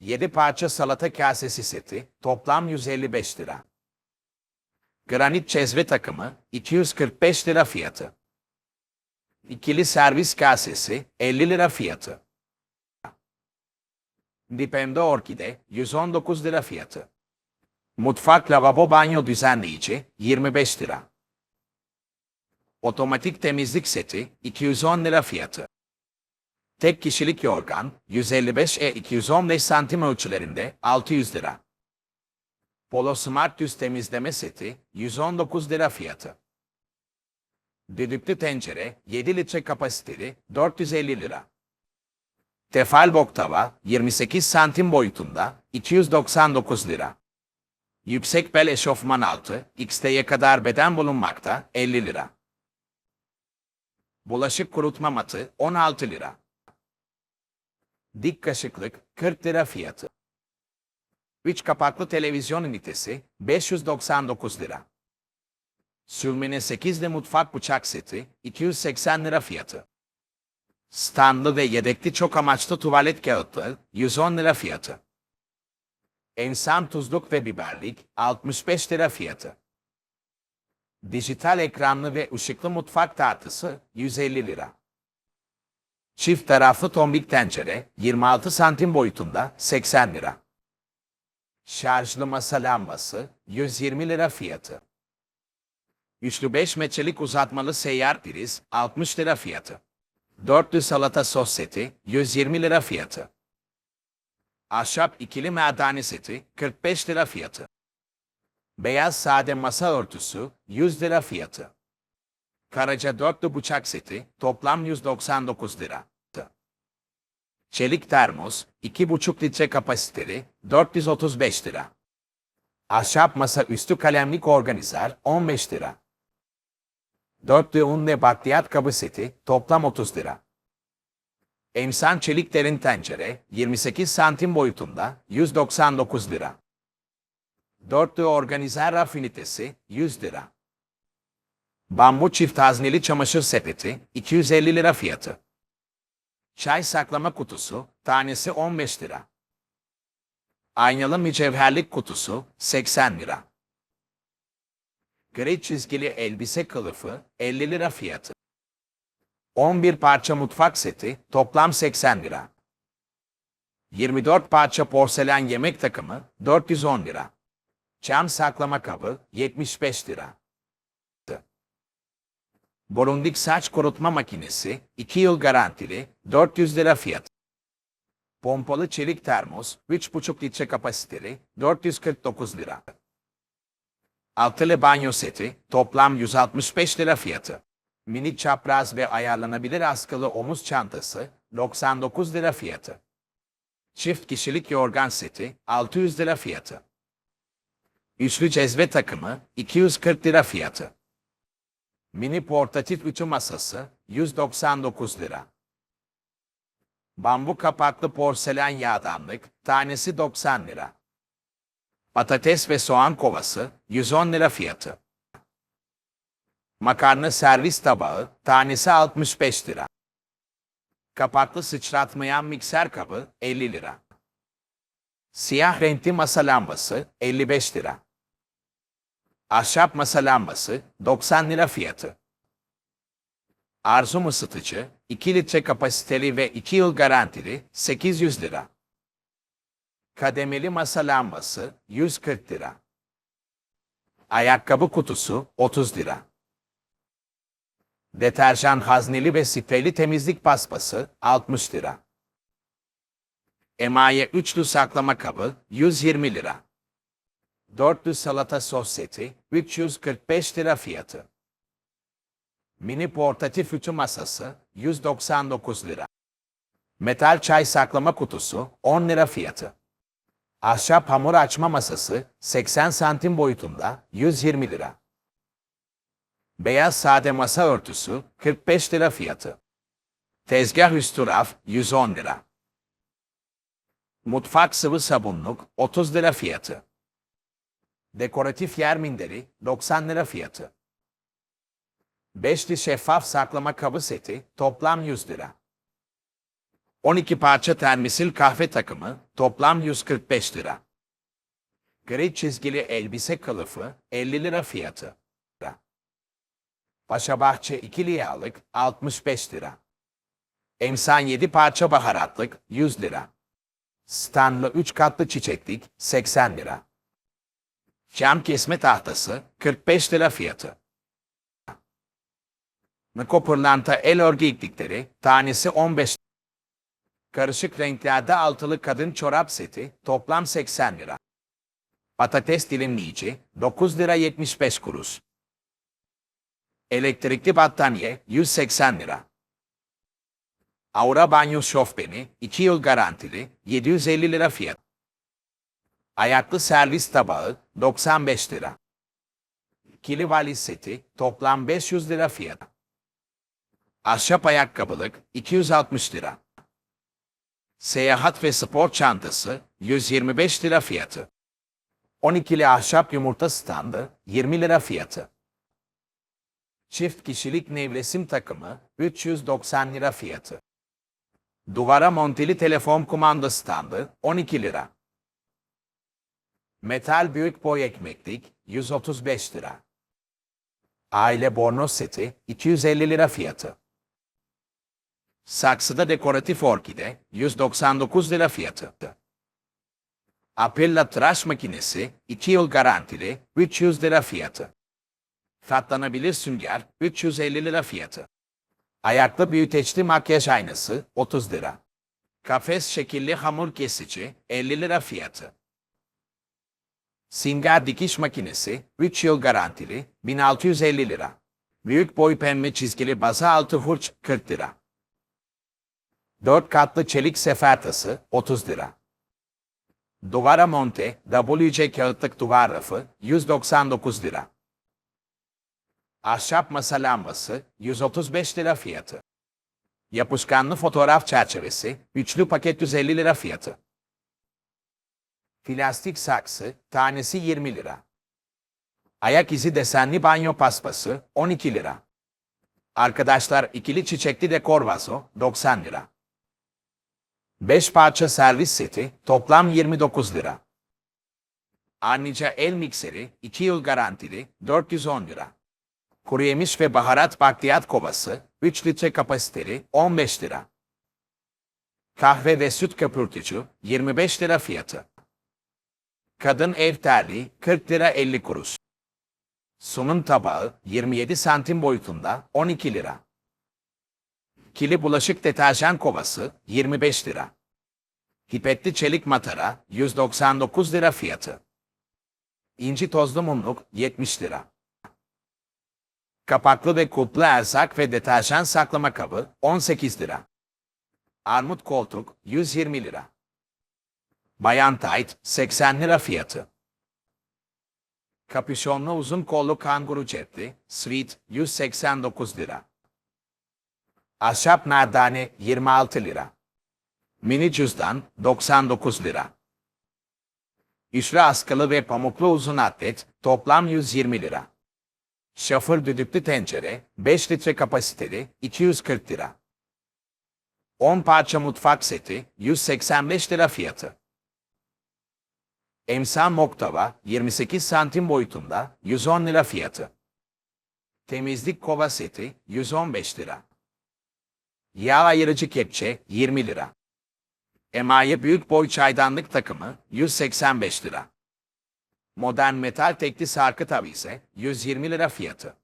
7 parça salata kasesi seti toplam 155 lira. Granit çezve takımı 245 lira fiyatı. İkili servis kasesi 50 lira fiyatı. Dipende Orkide 119 lira fiyatı. Mutfak lavabo banyo düzenleyici 25 lira. Otomatik temizlik seti 210 lira fiyatı. Tek kişilik yorgan 155 e 215 santim ölçülerinde 600 lira. Polo Smart düz temizleme seti 119 lira fiyatı. Düdüklü tencere 7 litre kapasiteli 450 lira. Tefal boktava 28 santim boyutunda 299 lira. Yüksek bel eşofman altı XT'ye kadar beden bulunmakta 50 lira. Bulaşık kurutma matı 16 lira. Dik kaşıklık 40 lira fiyatı. 3 kapaklı televizyon ünitesi 599 lira. Sülmene 8'li mutfak bıçak seti 280 lira fiyatı. Standlı ve yedekli çok amaçlı tuvalet kağıtları 110 lira fiyatı. Ensan tuzluk ve biberlik 65 lira fiyatı. Dijital ekranlı ve ışıklı mutfak tartısı 150 lira. Çift taraflı tombik tencere 26 santim boyutunda 80 lira. Şarjlı masa lambası 120 lira fiyatı. Üçlü 5 metrelik uzatmalı seyyar priz 60 lira fiyatı. Dörtlü salata sos seti 120 lira fiyatı. Ahşap ikili merdane seti 45 lira fiyatı. Beyaz sade masa örtüsü 100 lira fiyatı. Karaca dörtlü bıçak seti toplam 199 lira. Çelik termos 2,5 litre kapasiteli 435 lira. Ahşap masa üstü kalemlik organizer 15 lira. Dörtlü un ve bakliyat kabı seti toplam 30 lira. Emsan çelik derin tencere 28 santim boyutunda 199 lira. Dörtlü organizer raf ünitesi 100 lira. Bambu çift hazneli çamaşır sepeti 250 lira fiyatı. Çay saklama kutusu tanesi 15 lira. Aynalı mücevherlik kutusu 80 lira. Gri çizgili elbise kılıfı 50 lira fiyatı. 11 parça mutfak seti toplam 80 lira. 24 parça porselen yemek takımı 410 lira. Çam saklama kabı 75 lira. Borundik saç kurutma makinesi 2 yıl garantili 400 lira fiyat. Pompalı çelik termos 3,5 litre kapasiteli 449 lira. Altılı banyo seti toplam 165 lira fiyatı. Mini çapraz ve ayarlanabilir askılı omuz çantası 99 lira fiyatı. Çift kişilik yorgan seti 600 lira fiyatı. Üçlü cezve takımı 240 lira fiyatı. Mini portatif ütü masası 199 lira. Bambu kapaklı porselen yağdanlık tanesi 90 lira. Patates ve soğan kovası 110 lira fiyatı. Makarna servis tabağı tanesi 65 lira. Kapaklı sıçratmayan mikser kabı 50 lira. Siyah renkli masa lambası 55 lira. Ahşap masa lambası 90 lira fiyatı. Arzum ısıtıcı 2 litre kapasiteli ve 2 yıl garantili 800 lira. Kademeli masa lambası 140 lira. Ayakkabı kutusu 30 lira. Deterjan hazneli ve spreyli temizlik paspası 60 lira. Emaye üçlü saklama kabı 120 lira. Dörtlü salata sos seti 345 lira fiyatı. Mini portatif ütü masası 199 lira. Metal çay saklama kutusu 10 lira fiyatı. Ahşap hamur açma masası 80 santim boyutunda 120 lira. Beyaz sade masa örtüsü 45 lira fiyatı. Tezgah üstü raf 110 lira. Mutfak sıvı sabunluk 30 lira fiyatı. Dekoratif yer minderi 90 lira fiyatı. Beşli şeffaf saklama kabı seti toplam 100 lira. 12 parça termisil kahve takımı toplam 145 lira. Gri çizgili elbise kılıfı 50 lira fiyatı. Paşabahçe ikili yağlık 65 lira. Emsan 7 parça baharatlık 100 lira. Stanlı 3 katlı çiçeklik 80 lira. Cam kesme tahtası 45 lira fiyatı. Niko pırlanta el örgü iplikleri tanesi 15 Karışık renklerde altılı kadın çorap seti toplam 80 lira. Patates dilimleyici 9 lira 75 kuruş. Elektrikli battaniye 180 lira. Aura banyo şofbeni 2 yıl garantili 750 lira fiyat. Ayaklı servis tabağı 95 lira. Kili valiz seti toplam 500 lira fiyat. Ahşap ayakkabılık 260 lira. Seyahat ve spor çantası 125 lira fiyatı. 12'li ahşap yumurta standı 20 lira fiyatı. Çift kişilik nevresim takımı 390 lira fiyatı. Duvara monteli telefon kumanda standı 12 lira. Metal büyük boy ekmeklik 135 lira. Aile bornoz seti 250 lira fiyatı. Saksıda dekoratif orkide 199 lira fiyatı. Apella tıraş makinesi 2 yıl garantili 300 lira fiyatı. Katlanabilir sünger 350 lira fiyatı. Ayaklı büyüteçli makyaj aynası 30 lira. Kafes şekilli hamur kesici 50 lira fiyatı. Singer dikiş makinesi 3 yıl garantili 1650 lira. Büyük boy pembe çizgili baza altı hurç 40 lira. 4 katlı çelik sefertası 30 lira. Duvara monte WC kağıtlık duvar rafı 199 lira. Ahşap masa lambası 135 lira fiyatı. Yapışkanlı fotoğraf çerçevesi üçlü paket 150 lira fiyatı. Plastik saksı tanesi 20 lira. Ayak izi desenli banyo paspası 12 lira. Arkadaşlar ikili çiçekli dekor vazo 90 lira. 5 parça servis seti toplam 29 lira. Annica el mikseri 2 yıl garantili 410 lira. Kuru yemiş ve baharat bakliyat kovası 3 litre kapasiteli 15 lira. Kahve ve süt köpürtücü 25 lira fiyatı. Kadın ev terliği 40 lira 50 kuruş. Sunum tabağı 27 santim boyutunda 12 lira. Kili bulaşık deterjan kovası 25 lira. Hipetli çelik matara 199 lira fiyatı. İnci tozlu mumluk 70 lira. Kapaklı ve kulplu erzak ve deterjan saklama kabı 18 lira. Armut koltuk 120 lira. Bayan tayt 80 lira fiyatı. Kapüşonlu uzun kollu kanguru cepli, sweet 189 lira. Ahşap merdane 26 lira. Mini cüzdan 99 lira. Üçlü askılı ve pamuklu uzun atlet toplam 120 lira. Şafır düdüklü tencere 5 litre kapasiteli 240 lira. 10 parça mutfak seti 185 lira fiyatı. Emsan moktava 28 santim boyutunda 110 lira fiyatı. Temizlik kova seti 115 lira. Yağ ayırıcı kepçe 20 lira. Emaye büyük boy çaydanlık takımı 185 lira. Modern metal tekli sarkı tabi ise 120 lira fiyatı.